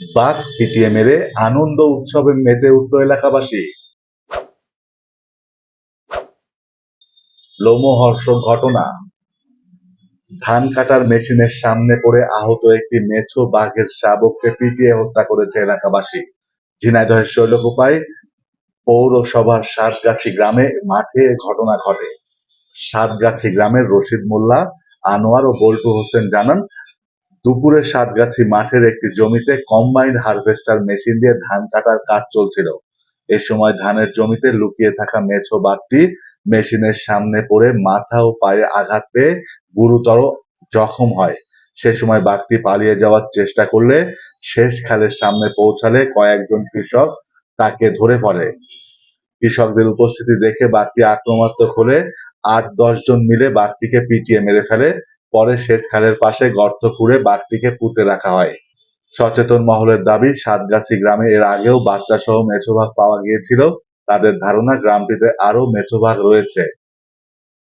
বাঘ পিটিয়ে মেরে আনন্দ উৎসবে মেতে উঠল এলাকাবাসী। লোমহর্ষক ঘটনা। ধান কাটার মেশিনের সামনে পড়ে আহত একটি মেছো বাঘের শাবককে পিটিয়ে হত্যা করেছে এলাকাবাসী। ঝিনাইদহের শৈলকুপায় পৌরসভার সাতগাছি গ্রামে মাঠে ঘটনা ঘটে। সাতগাছি গ্রামের রশিদ মোল্লা, আনোয়ার ও বল্টু হোসেন জানান দুপুরে সাতগাছি মাঠের একটি জমিতে কম্বাইন্ড হারভেস্টার মেশিন দিয়ে ধান কাটার কাজ চলছিল। এ সময় ধানের জমিতে লুকিয়ে থাকা মেছো বাঘটি মেশিনের সামনে পড়ে মাথা ও পায়ে আঘাত পেয়ে গুরুতর জখম হয়। সে সময় বাঘটি পালিয়ে যাওয়ার চেষ্টা করলে শেষ খালের সামনে পৌঁছালে কয়েকজন কৃষক তাকে ধরে ফেলে কৃষকদের উপস্থিতি দেখে বাঘটি আক্রমণাত্মক হলে আট দশ জন মিলে বাঘটিকে পিটিয়ে মেরে ফেলে। পরে সেচ খালের পাশে গর্ত খুঁড়ে বাঘটিকে পুঁতে রাখা হয়। সচেতন মহলের দাবি, সাতগাছি গ্রামে এর আগেও বাচ্চা সহ মেছোভাগ পাওয়া গিয়েছিল। তাদের ধারণা, গ্রামটিতে আরও মেছোভাগ রয়েছে।